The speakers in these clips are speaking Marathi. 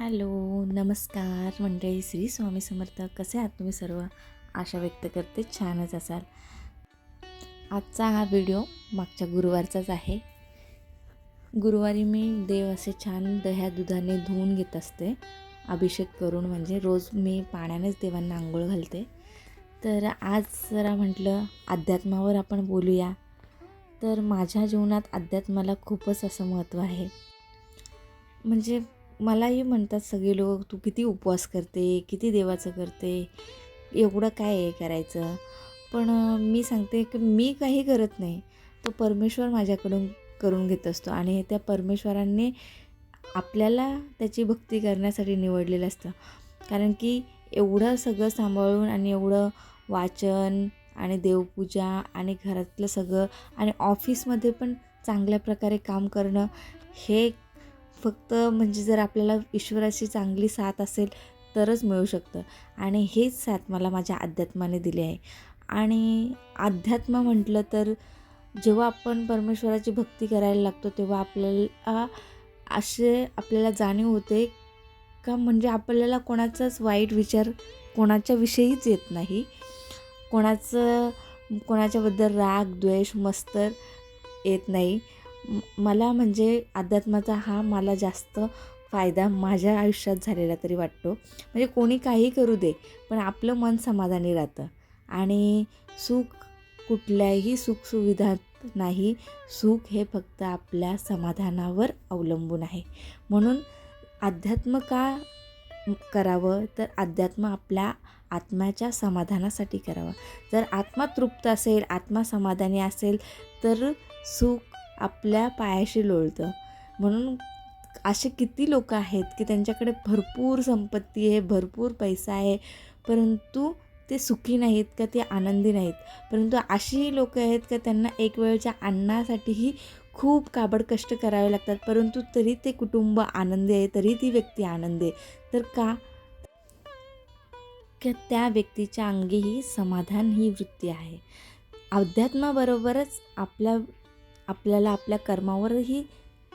हॅलो नमस्कार. मंडळी श्री स्वामी समर्थ. कसे आहात तुम्ही सर्व? आशा व्यक्त करते छानच असाल. आजचा हा व्हिडिओ मागच्या गुरुवारचाच आहे. गुरुवारी मी देव असे छान दह्या दुधाने धुवून घेत असते. अभिषेक करून म्हणजे रोज मी पाण्यानेच देवांना आंघोळ घालते. तर आज जरा म्हटलं अध्यात्मावर आपण बोलूया. तर माझ्या जीवनात अध्यात्माला खूपच असं महत्त्व आहे. म्हणजे मलाही म्हणतात सगळे लोक तू किती उपवास करते? किती देवाचं करते? एवढं काय आहे करायचं? पण मी सांगते की मी काही करत नाही. तो परमेश्वर माझ्याकडून करून घेत असतो आणि त्या परमेश्वरांनी आपल्याला त्याची भक्ती करण्यासाठी निवडलेलं असतं. कारण की एवढं सगळं सांभाळून आणि एवढं वाचन आणि देवपूजा आणि घरातलं सगळं आणि ऑफिसमध्ये पण चांगल्या प्रकारे काम करणं हे फक्त म्हणजे जर आपल्याला ईश्वराची चांगली साथ असेल तरच मिळू शकतं. आणि हेच साथ मला माझ्या अध्यात्माने दिली आहे. आणि अध्यात्म म्हटलं तर जेव्हा आपण परमेश्वराची भक्ती करायला लागतो तेव्हा आपल्याला असे आपल्याला जाणीव होते का म्हणजे आपल्याला कोणाचाच वाईट विचार कोणाच्याविषयीच येत नाही. कोणाचं कोणाच्याबद्दल राग द्वेष मस्तर येत नाही. मला म्हणजे अध्यात्माचा हा मला जास्त फायदा माझ्या आयुष्यात झालेला तरी वाटतो. म्हणजे कोणी काही करू दे पण आपलं मन समाधानी राहतं. आणि सुख कुठल्याही सुखसुविधात नाही सुख हे फक्त आपल्या समाधानावर अवलंबून आहे. म्हणून अध्यात्म का करावं? तर अध्यात्म आपल्या आत्म्याच्या समाधानासाठी करावं. जर आत्मा तृप्त असेल आत्मा समाधानी असेल तर सुख आपल्या पायाशी लोळतं. म्हणून असे किती लोक आहेत की त्यांच्याकडे भरपूर संपत्ती आहे भरपूर पैसा आहे परंतु ते सुखी नाहीत का ते आनंदी नाहीत. परंतु अशीही लोक आहेत का त्यांना एक वेळच्या अन्नासाठीही खूप काबड कष्ट करावे लागतात परंतु तरी ते कुटुंब आनंदी आहे तरी ती व्यक्ती आनंदी आहे. तर का? की त्या व्यक्तीच्या अंगीही समाधान ही वृत्ती आहे. अध्यात्माबरोबरच आपल्या आपल्याला आपल्या कर्मावरही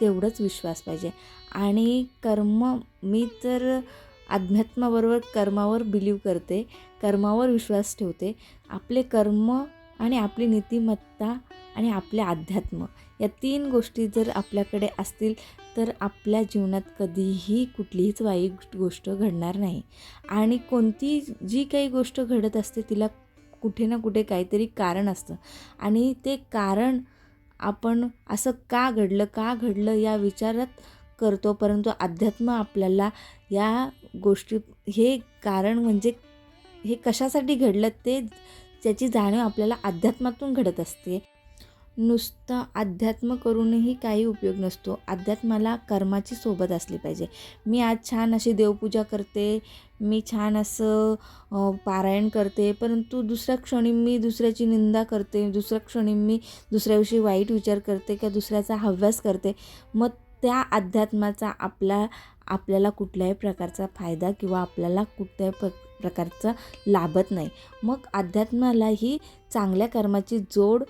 तेवढंच विश्वास पाहिजे. आणि कर्म मी तर अध्यात्माबरोबर कर्मावर बिलीव करते कर्मावर विश्वास ठेवते. आपले कर्म आणि आपली नीतिमत्ता आणि आपले अध्यात्म या तीन गोष्टी जर आपल्याकडे असतील तर आपल्या जीवनात कधीही कुठलीच वाईट गोष्ट घडणार नाही. आणि कोणती जी काही गोष्ट घडत असते तिला कुठे ना कुठे काहीतरी कारण असतं. आणि ते कारण आपण असं का घडलं का घडलं या विचारात करतो. परंतु अध्यात्म आपल्याला या गोष्टी हे कारण म्हणजे हे कशासाठी घडलं ते त्याची जाणीव आपल्याला अध्यात्मातून घडत असते. नुसतं अध्यात्म करूनही काही उपयोग नसतो. अध्यात्माला कर्माची सोबत असली पाहिजे. मी आज छान अशी देवपूजा करते मी छान असं पारायण करते परंतु दुसऱ्या क्षणी मी दुसऱ्याची निंदा करते दुसऱ्या क्षणी मी दुसऱ्याविषयी वाईट विचार करते किंवा दुसऱ्याचा हव्यास करते मग त्या अध्यात्माचा आपला आपल्याला कुठल्याही प्रकारचा फायदा किंवा आपल्याला कुठल्याही प्र प्रकारचा लाभत नाही. मग अध्यात्मालाही चांगल्या कर्माची जोड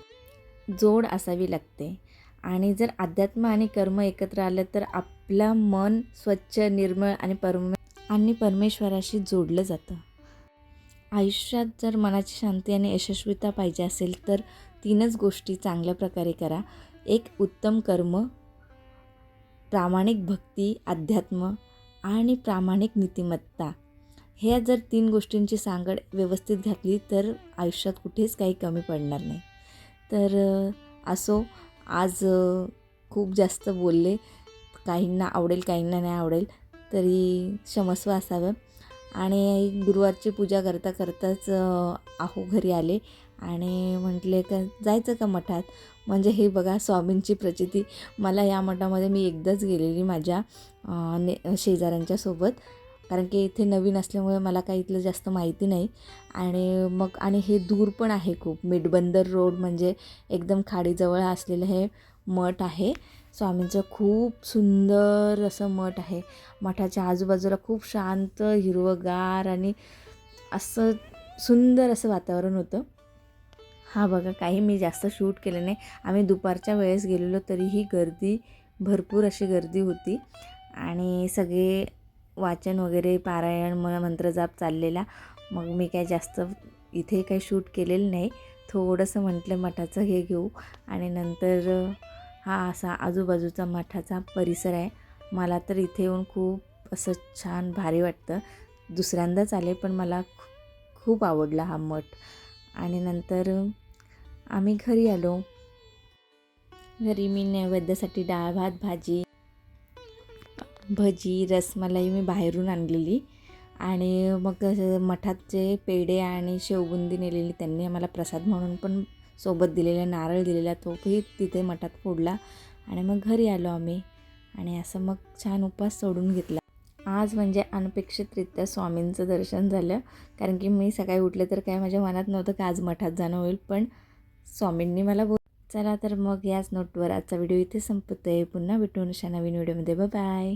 जोड असावी लागते. आणि जर अध्यात्म आणि कर्म एकत्र आलं तर आपलं मन स्वच्छ निर्मळ आणि परमे आणि परमेश्वराशी जोडलं जातं. आयुष्यात जर मनाची शांती आणि यशस्वीता पाहिजे असेल तर तीनच गोष्टी चांगल्या प्रकारे करा. एक उत्तम कर्म प्रामाणिक भक्ती अध्यात्म आणि प्रामाणिक नीतिमत्ता. ह्या जर तीन गोष्टींची सांगड व्यवस्थित घातली तर आयुष्यात कुठेच काही कमी पडणार नाही. तर असो आज खूप जास्त बोलले. काहींना आवडेल काहींना नाही आवडेल तरी क्षमस्व असावं. आणि गुरुवारची पूजा करता करताच आहो घरी आले आणि म्हटले का जायचं का मठात? म्हणजे हे बघा स्वामींची प्रचिती. मला या मठामध्ये मी एकदाच गेलेली माझ्या ने शेजाऱ्यांच्यासोबत कारण की इथे नवीन असल्यामुळे मला काही इथलं जास्त माहिती नाही. आणि मग आणि हे दूर पण आहे खूप. मिडबंदर रोड म्हणजे एकदम खाडीजवळ असलेलं हे मठ आहे. स्वामींचं खूप सुंदर असं मठ आहे. मठाच्या आजूबाजूला खूप शांत हिरवंगार आणि असं सुंदर असं वातावरण होतं. हा बघा काही मी जास्त शूट केलं नाही. आम्ही दुपारच्या वेळेस गेलेलो तरीही गर्दी भरपूर अशी गर्दी होती. आणि सगळे वाचन वगैरे पारायण म मंत्रजाप चाललेला. मग मी काय जास्त इथे काही शूट केलेलं नाही. थोडंसं म्हटलं मठाचं हे घेऊ. आणि नंतर हा असा आजूबाजूचा मठाचा परिसर आहे. मला तर इथे येऊन खूप असं छान भारी वाटतं. दुसऱ्यांदाच आले पण मला खूप आवडला हा मठ. आणि नंतर आम्ही घरी आलो. घरी मी नैवेद्यासाठी डाळ भात भाजी भजी रसमलाई मी बाहेरून आणलेली. आणि मग असं मठात जे पेढे आणि शेवबुंदी नेलेली त्यांनी आम्हाला प्रसाद म्हणून पण सोबत दिलेला नारळ दिलेला तोही तिथे मठात फोडला. आणि मग घरी आलो आम्ही आणि असं मग छान उपवास सोडून घेतला. आज म्हणजे अनपेक्षितरित्या स्वामींचं दर्शन झालं. कारण की मी सकाळी उठले तर काय माझ्या मनात नव्हतं की आज मठात जाणं होईल पण स्वामींनी मला बोल चला तर मग याच नोटवर आजचा व्हिडिओ इथे संपतो आहे पुन्हा भेटून अशा नवीन व्हिडिओमध्ये बाय